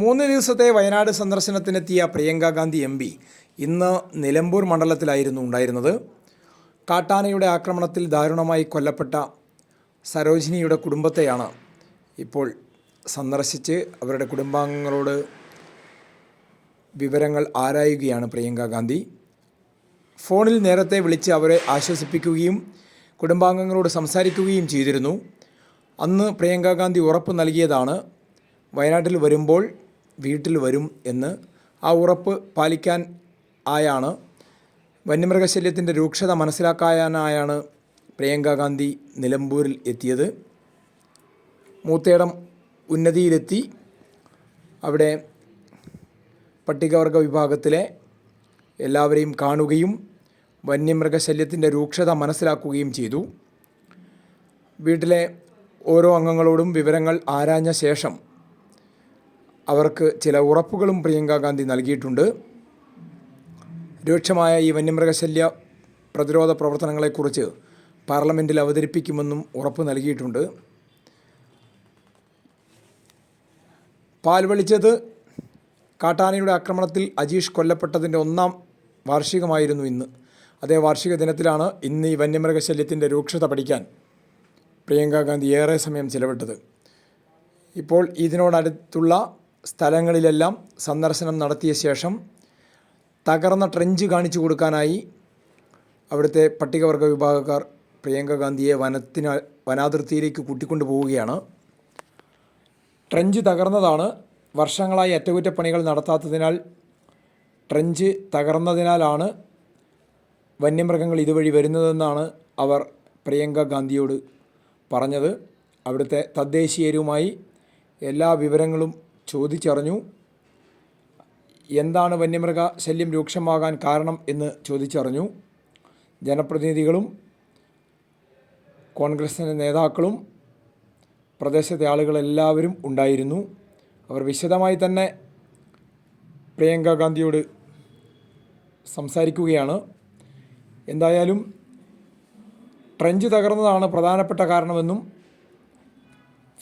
മൂന്ന് ദിവസത്തെ വയനാട് സന്ദർശനത്തിനെത്തിയ പ്രിയങ്ക ഗാന്ധി എം പി ഇന്ന് നിലമ്പൂർ മണ്ഡലത്തിലായിരുന്നു ഉണ്ടായിരുന്നത്. കാട്ടാനയുടെ ആക്രമണത്തിൽ ദാരുണമായി കൊല്ലപ്പെട്ട സരോജിനിയുടെ കുടുംബത്തെയാണ് ഇപ്പോൾ സന്ദർശിച്ച് അവരുടെ കുടുംബാംഗങ്ങളോട് വിവരങ്ങൾ ആരായുകയാണ് പ്രിയങ്ക ഗാന്ധി. ഫോണിൽ നേരത്തെ വിളിച്ച് അവരെ ആശ്വസിപ്പിക്കുകയും കുടുംബാംഗങ്ങളോട് സംസാരിക്കുകയും ചെയ്തിരുന്നു. അന്ന് പ്രിയങ്ക ഗാന്ധി ഉറപ്പ് നൽകിയതാണ്. വയനാട്ടിൽ വരുമ്പോൾ വീട്ടിൽ വരും എന്ന് ആ ഉറപ്പ് പാലിക്കാൻ ആയാണ്. വന്യമൃഗശല്യത്തിന്റെ രൂക്ഷത മനസ്സിലാക്കാനായാണ് പ്രിയങ്ക ഗാന്ധി നിലമ്പൂരിൽ എത്തിയത്. മൂത്തേടം ഉന്നതിയിലെത്തി. അവിടെ പട്ടികവർഗ വിഭാഗത്തിലെ എല്ലാവരെയും കാണുകയും വന്യമൃഗശല്യത്തിന്റെ രൂക്ഷത മനസ്സിലാക്കുകയും ചെയ്തു. വീട്ടിലെ ഓരോ അംഗങ്ങളോടും വിവരങ്ങൾ ആരാഞ്ഞ ശേഷം അവർക്ക് ചില ഉറപ്പുകളും പ്രിയങ്ക ഗാന്ധി നൽകിയിട്ടുണ്ട്. രൂക്ഷമായ ഈ വന്യമൃഗശല്യ പ്രതിരോധ പ്രവർത്തനങ്ങളെക്കുറിച്ച് പാർലമെന്റിൽ അവതരിപ്പിക്കുമെന്നും ഉറപ്പ് നൽകിയിട്ടുണ്ട്. പാൽ വെളിച്ചത് കാട്ടാനയുടെ ആക്രമണത്തിൽ അജീഷ് കൊല്ലപ്പെട്ടതിന്റെ ഒന്നാം വാർഷികമായിരുന്നു ഇന്ന്. അതേ വാർഷിക ദിനത്തിലാണ് ഇന്ന് ഈ വന്യമൃഗശല്യത്തിന്റെ രൂക്ഷത പഠിക്കാൻ പ്രിയങ്ക ഗാന്ധി ഏറെ സമയം ചിലവിട്ടത്. ഇപ്പോൾ ഇതിനോടടുത്തുള്ള സ്ഥലങ്ങളിലെല്ലാം സന്ദർശനം നടത്തിയ ശേഷം തകർന്ന ട്രെഞ്ച് കാണിച്ചു കൊടുക്കാനായി അവിടുത്തെ പട്ടികവർഗ വിഭാഗക്കാർ പ്രിയങ്ക ഗാന്ധിയെ വനത്തിന് വനാതിർത്തിയിലേക്ക് കൂട്ടിക്കൊണ്ടു പോവുകയാണ്. ട്രെഞ്ച് തകർന്നതാണ്. വർഷങ്ങളായി അറ്റകുറ്റപ്പണികൾ നടത്താത്തതിനാൽ ട്രെഞ്ച് തകർന്നതിനാലാണ് വന്യമൃഗങ്ങൾ ഇതുവഴി വരുന്നതെന്നാണ് അവർ പ്രിയങ്ക ഗാന്ധിയോട് പറഞ്ഞത്. അവിടുത്തെ തദ്ദേശീയരുമായി എല്ലാ വിവരങ്ങളും ചോദിച്ചറിഞ്ഞു. എന്താണ് വന്യമൃഗ ശല്യം രൂക്ഷമാകാൻ കാരണം എന്ന് ചോദിച്ചറിഞ്ഞു. ജനപ്രതിനിധികളും കോൺഗ്രസിന്റെ നേതാക്കളും പ്രദേശത്തെ ആളുകളെല്ലാവരും ഉണ്ടായിരുന്നു. അവർ വിശദമായി തന്നെ പ്രിയങ്ക ഗാന്ധിയോട് സംസാരിക്കുകയാണ്. എന്തായാലും ട്രെഞ്ച് തകർന്നതാണ് പ്രധാനപ്പെട്ട കാരണമെന്നും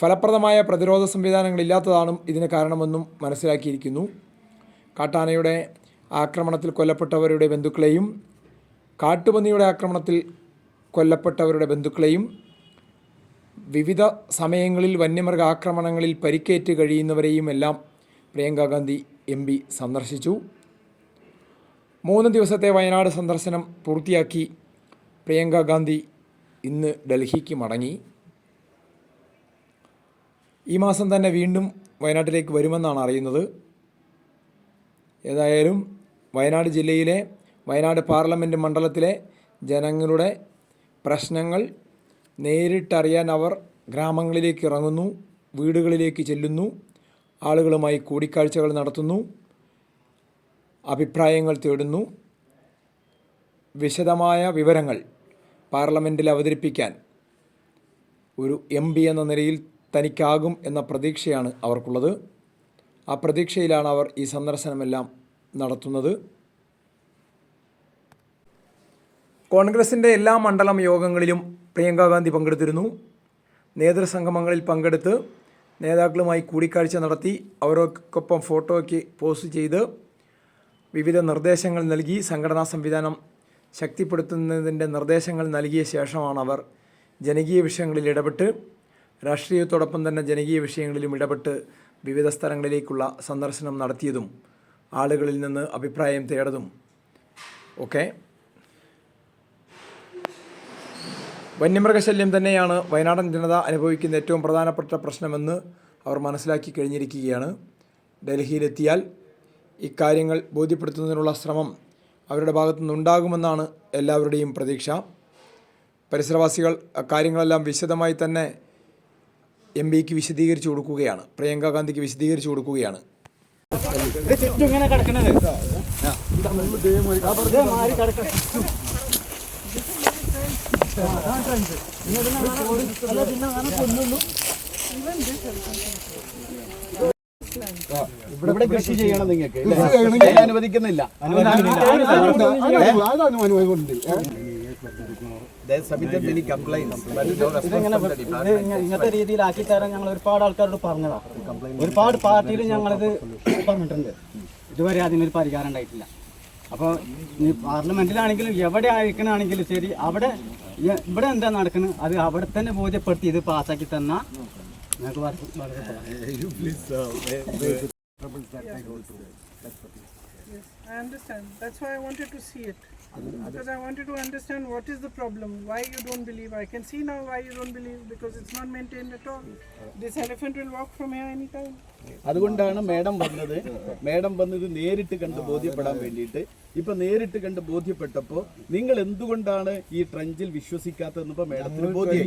ഫലപ്രദമായ പ്രതിരോധ സംവിധാനങ്ങളില്ലാത്തതാണ് ഇതിന് കാരണമെന്നും മനസ്സിലാക്കിയിരിക്കുന്നു. കാട്ടാനയുടെ ആക്രമണത്തിൽ കൊല്ലപ്പെട്ടവരുടെ ബന്ധുക്കളെയും കാട്ടുപന്നിയുടെ ആക്രമണത്തിൽ കൊല്ലപ്പെട്ടവരുടെ ബന്ധുക്കളെയും വിവിധ സമയങ്ങളിൽ വന്യമൃഗ ആക്രമണങ്ങളിൽ പരിക്കേറ്റ് കഴിയുന്നവരെയും എല്ലാം പ്രിയങ്ക ഗാന്ധി എം പി സന്ദർശിച്ചു. മൂന്ന് ദിവസത്തെ വയനാട് സന്ദർശനം പൂർത്തിയാക്കി പ്രിയങ്ക ഗാന്ധി ഇന്ന് ഡൽഹിക്ക് മടങ്ങി. ഈ മാസം തന്നെ വീണ്ടും വയനാട്ടിലേക്ക് വരുമെന്നാണ് അറിയുന്നത്. ഏതായാലും വയനാട് ജില്ലയിലെ വയനാട് പാർലമെന്റ് മണ്ഡലത്തിലെ ജനങ്ങളുടെ പ്രശ്നങ്ങൾ നേരിട്ടറിയാൻ അവർ ഗ്രാമങ്ങളിലേക്ക് ഇറങ്ങുന്നു വീടുകളിലേക്ക് ചെല്ലുന്നു ആളുകളുമായി കൂടിക്കാഴ്ചകൾ നടത്തുന്നു അഭിപ്രായങ്ങൾ തേടുന്നു. വിശദമായ വിവരങ്ങൾ പാർലമെന്റിൽ അവതരിപ്പിക്കാൻ ഒരു എം എന്ന നിലയിൽ തനിക്കാകും എന്ന പ്രതീക്ഷയാണ് അവർക്കുള്ളത്. ആ പ്രതീക്ഷയിലാണ് അവർ ഈ സന്ദർശനമെല്ലാം നടത്തുന്നത്. കോൺഗ്രസിന്റെ എല്ലാ മണ്ഡലം യോഗങ്ങളിലും പ്രിയങ്ക ഗാന്ധി പങ്കെടുത്തിരുന്നു. നേതൃസംഗമങ്ങളിൽ പങ്കെടുത്ത് നേതാക്കളുമായി കൂടിക്കാഴ്ച നടത്തി അവരൊക്കൊപ്പം ഫോട്ടോയ്ക്ക് പോസ്റ്റ് ചെയ്ത് വിവിധ നിർദ്ദേശങ്ങൾ നൽകി സംഘടനാ സംവിധാനം ശക്തിപ്പെടുത്തുന്നതിന്റെ നിർദ്ദേശങ്ങൾ നൽകിയ ശേഷമാണ് അവർ ജനകീയ വിഷയങ്ങളിൽ ഇടപെട്ട് രാഷ്ട്രീയത്തോടൊപ്പം തന്നെ ജനകീയ വിഷയങ്ങളിലും ഇടപെട്ട് വിവിധ സ്ഥലങ്ങളിലേക്കുള്ള സന്ദർശനം നടത്തിയതും ആളുകളിൽ നിന്ന് അഭിപ്രായം തേടതും. ഒക്കെ വന്യമൃഗശല്യം തന്നെയാണ് വയനാടൻ ജനത അനുഭവിക്കുന്ന ഏറ്റവും പ്രധാനപ്പെട്ട പ്രശ്നമെന്ന് അവർ മനസ്സിലാക്കി കഴിഞ്ഞിരിക്കുകയാണ്. ഡൽഹിയിലെത്തിയാൽ ഇക്കാര്യങ്ങൾ ബോധ്യപ്പെടുത്തുന്നതിനുള്ള ശ്രമം അവരുടെ ഭാഗത്തു നിന്നുണ്ടാകുമെന്നാണ് എല്ലാവരുടെയും പ്രതീക്ഷ. പരിസരവാസികൾ കാര്യങ്ങളെല്ലാം വിശദമായി തന്നെ എം പിക്ക് വിശദീകരിച്ചു കൊടുക്കുകയാണ് പ്രിയങ്ക ഗാന്ധിക്ക് വിശദീകരിച്ചു കൊടുക്കുകയാണ് ഇവിടെ കൃഷി ചെയ്യണം നിങ്ങൾക്ക് അനുവദിക്കുന്നില്ല ഇങ്ങനത്തെ രീതിയിലാക്കി തരാൻ ഞങ്ങൾ ഒരുപാട് ആൾക്കാരോട് പറഞ്ഞതാ. ഒരുപാട് പാർട്ടിയിൽ ഞങ്ങളിത് പറഞ്ഞിട്ടുണ്ട്. ഇതുവരെ അതിനൊരു പരിഹാരം ഉണ്ടായിട്ടില്ല. അപ്പോൾ ഈ പാർലമെന്റിലാണെങ്കിലും എവിടെ അയക്കണാണെങ്കിലും ശരി അവിടെ ഇവിടെ എന്താ നടക്കുന്നത് അത് അവിടെ തന്നെ ബോധ്യപ്പെടുത്തി ഇത് പാസ്സാക്കി തന്നാൽ ഞങ്ങൾക്ക് വളരെ ഉപകാരം. I understand. That's why I wanted to see it. Because I wanted to understand what is the problem, why you don't believe. I can see now why you don't believe because it's not maintained at all. This elephant will walk from here anytime. അതുകൊണ്ടാണ് madam വന്നത് madam വന്നത് നേരിട്ട് കണ്ട് ബോധ്യപ്പെടാൻ വേണ്ടിയിട്ട് ഇപ്പൊ നേരിട്ട് കണ്ട് ബോധ്യപ്പെട്ടപ്പോ നിങ്ങൾ എന്തുകൊണ്ടാണ് ഈ ട്രഞ്ചിൽ വിശ്വസിക്കാത്തതെന്ന് ഇപ്പൊ മേഡത്തിന് ബോധ്യം